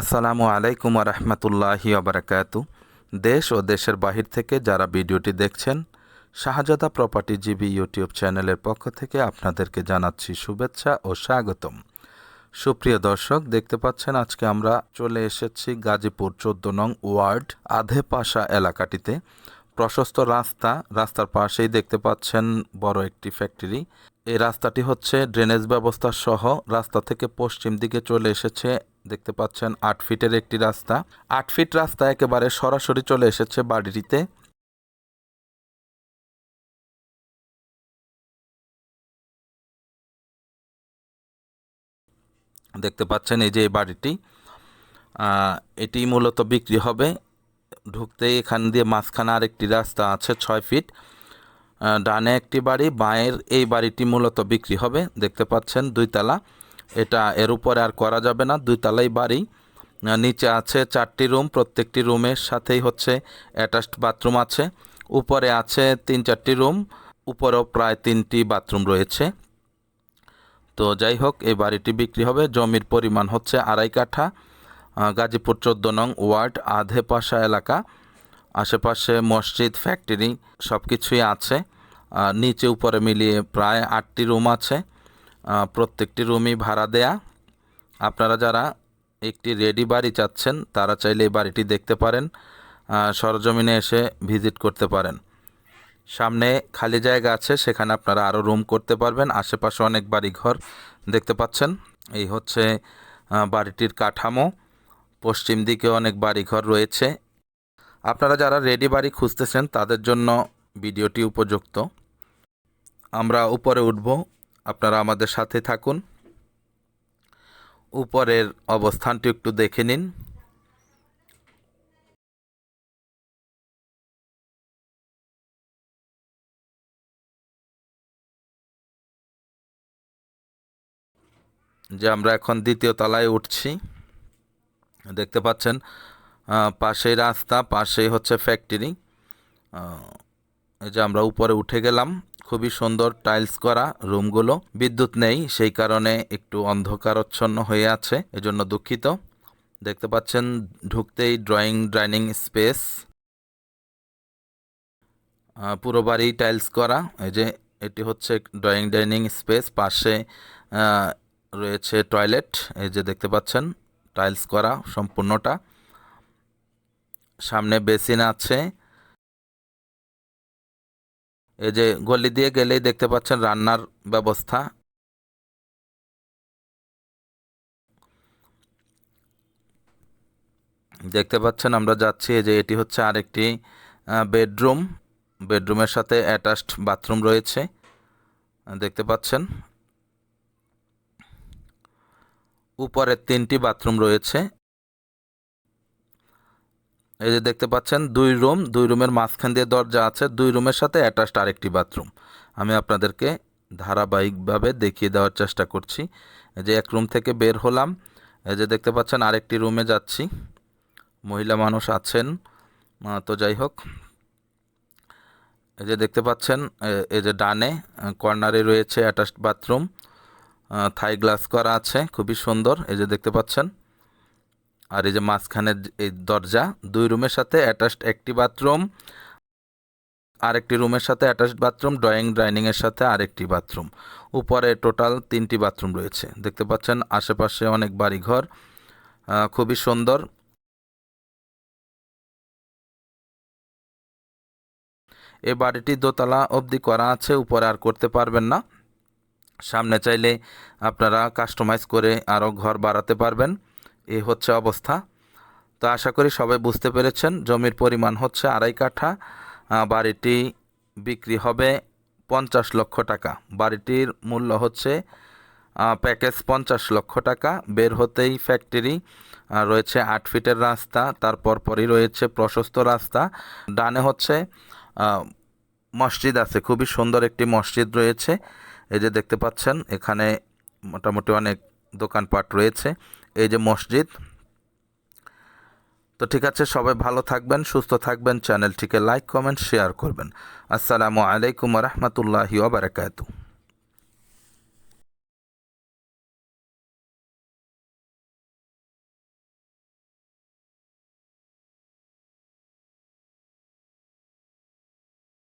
আসসালামু আলাইকুম রহমতুল্লাহি আবরাকাতু দেশ ও দেশের বাহির থেকে যারা ভিডিওটি দেখছেন, শাহজাদা প্রপার্টি জিবি ইউটিউব চ্যানেলের পক্ষ থেকে আপনাদেরকে জানাচ্ছি শুভেচ্ছা ও স্বাগতম। সুপ্রিয় দর্শক, দেখতে পাচ্ছেন আজকে আমরা চলে এসেছি গাজীপুর চোদ্দ নং ওয়ার্ড আধে পাশা এলাকাটিতে। প্রশস্ত রাস্তা, রাস্তার পাশেই দেখতে পাচ্ছেন বড় একটি ফ্যাক্টরি। এই রাস্তাটি হচ্ছে ড্রেনেজ ব্যবস্থা সহ রাস্তা থেকে পশ্চিম দিকে চলে এসেছে দেখতে পাচ্ছেন আট ফিটের একটি রাস্তা। আট ফিট রাস্তা একেবারে সরাসরি চলে এসেছে বাড়িটিতে। দেখতে পাচ্ছেন এই যে এই বাড়িটি। এটি মূলত বিক্রি হবে। ঢুকতেই এখান দিয়ে মাঝখানে আরেকটি রাস্তা আছে ছয় ফিট। ডানে একটি বাড়ি, বাঁয়ের এই বাড়িটি মূলত বিক্রি হবে। দেখতে পাচ্ছেন দুইতলা। এটা এর উপরে আর করা যাবে না। দুইতলাই বাড়ি। নিচে আছে চারটি রুম, প্রত্যেকটি রুমের সাথেই হচ্ছে অ্যাটাচড বাথরুম আছে। উপরে আছে তিন চারটি রুম, উপরেও প্রায় তিনটি বাথরুম রয়েছে। তো যাই হোক, এই বাড়িটি বিক্রি হবে। জমির পরিমাণ হচ্ছে আড়াই কাঠা। গাজীপুর চোদ্দ নং ওয়ার্ড, আধে পাশা এলাকা। আশেপাশে মসজিদ, ফ্যাক্টরি সব কিছুই আছে নিচে উপরে মিলিয়ে প্রায় আটটি রুম আছে। প্রত্যেকটি রুমই ভাড়া দেয়া। আপনারা যারা একটি রেডি বাড়ি চাচ্ছেন, তারা চাইলে এই বাড়িটি দেখতে পারেন সরজমিনে এসে ভিজিট করতে পারেন। সামনে খালি জায়গা আছে, সেখানে আপনারা আরও রুম করতে পারবেন। আশেপাশে অনেক বাড়ি ঘর দেখতে পাচ্ছেন। এই হচ্ছে বাড়িটির কাঠামো। পশ্চিম দিকে অনেক বাড়িঘর রয়েছে। আপনারা যারা রেডি বাড়ি খুঁজতেছেন, তাদের জন্য ভিডিওটি উপযুক্ত। আমরা উপরে উঠব। আপনারা আমাদের সাথে থাকুন। উপরের অবস্থানটি একটু দেখে নিন। যে আমরা এখন দ্বিতীয় তলায় উঠছি, দেখতে পাচ্ছেন পাশেই রাস্তা, পাশেই হচ্ছে ফ্যাক্টরি এই যে আমরা উপরে উঠে গেলাম খুবই সুন্দর টাইলস করা রুমগুলো। বিদ্যুৎ নেই, সেই কারণে একটু অন্ধকারচ্ছন্ন হয়ে আছে, এজন্য দুঃখিত। দেখতে পাচ্ছেন, ঢুকতেই ড্রয়িং, ডাইনিং স্পেস। পুরো বাড়ি টাইলস করা। এই যে, এটি হচ্ছে ড্রয়িং, ডাইনিং স্পেস। পাশে রয়েছে টয়লেট। এই যে, দেখতে পাচ্ছেন, টাইলস করা সম্পূর্ণটা। সামনে বেসিন আছে। এই যে গলি দিয়ে গেলেই দেখতে পাচ্ছেন রান্নার ব্যবস্থা। দেখতে পাচ্ছেন আমরা যাচ্ছি, এই যে এটি হচ্ছে আরেকটি বেডরুম। বেডরুমের সাথে অ্যাটাচড বাথরুম রয়েছে, দেখতে পাচ্ছেন। উপরে তিনটি বাথরুম রয়েছে এই যে দেখতে পাচ্ছেন, দুই রুম, দুই রুমের মাঝখান দিয়ে দরজা আছে, দুই রুমের সাথে অ্যাটাচড আরেকটি বাথরুম। আমি আপনাদেরকে ধারাবাহিকভাবে দেখিয়ে দেওয়ার চেষ্টা করছি। যে এক রুম থেকে বের হলাম, এই যে দেখতে পাচ্ছেন, আরেকটি রুমে যাচ্ছি। মহিলা মানুষ আছেন তো যাই হোক। এই যে দেখতে পাচ্ছেন এই যে ডানে কর্নারে রয়েছে অ্যাটাচড বাথরুম থাই গ্লাস করা আছে, খুবই সুন্দর। এই যে দেখতে পাচ্ছেন আর এই যে মাঝখানের এই দরজা, দুই রুমের সাথে অ্যাটাচড একটি বাথরুম, আরেকটি রুমের সাথে অ্যাটাচড বাথরুম ড্রয়িং ডাইনিংয়ের সাথে আরেকটি বাথরুম। উপরে টোটাল তিনটি বাথরুম রয়েছে। দেখতে পাচ্ছেন আশেপাশে অনেক বাড়িঘর খুবই সুন্দর। এই বাড়িটি দোতলা অবধি করা আছে, উপরে আর করতে পারবেন না। সামনে চাইলে আপনারা কাস্টমাইজ করে আরও ঘর বাড়াতে পারবেন। এই হচ্ছে অবস্থা। তো আশা করি সবাই বুঝতে পেরেছেন, জমির পরিমাণ হচ্ছে আড়াই কাঠা বাড়িটি বিক্রি হবে পঞ্চাশ লক্ষ টাকা। বাড়িটির মূল্য হচ্ছে প্যাকেজ পঞ্চাশ লক্ষ টাকা। বের হতেই ফ্যাক্টরি রয়েছে আট ফিটের রাস্তা, তারপর পরই রয়েছে প্রশস্ত রাস্তা। ডানে হচ্ছে মসজিদ আছে, খুবই সুন্দর একটি মসজিদ রয়েছে। এই যে দেখতে পাচ্ছেন, এখানে মোটামুটি অনেক দোকানপাট রয়েছে। এই যে মসজিদ। তো ঠিক আছে, সবাই ভালো থাকবেন, সুস্থ থাকবেন, চ্যানেলটিকে লাইক, কমেন্ট, শেয়ার করবেন। আসসালামু আলাইকুম রহমতুল্লাহি ওবরাকাতু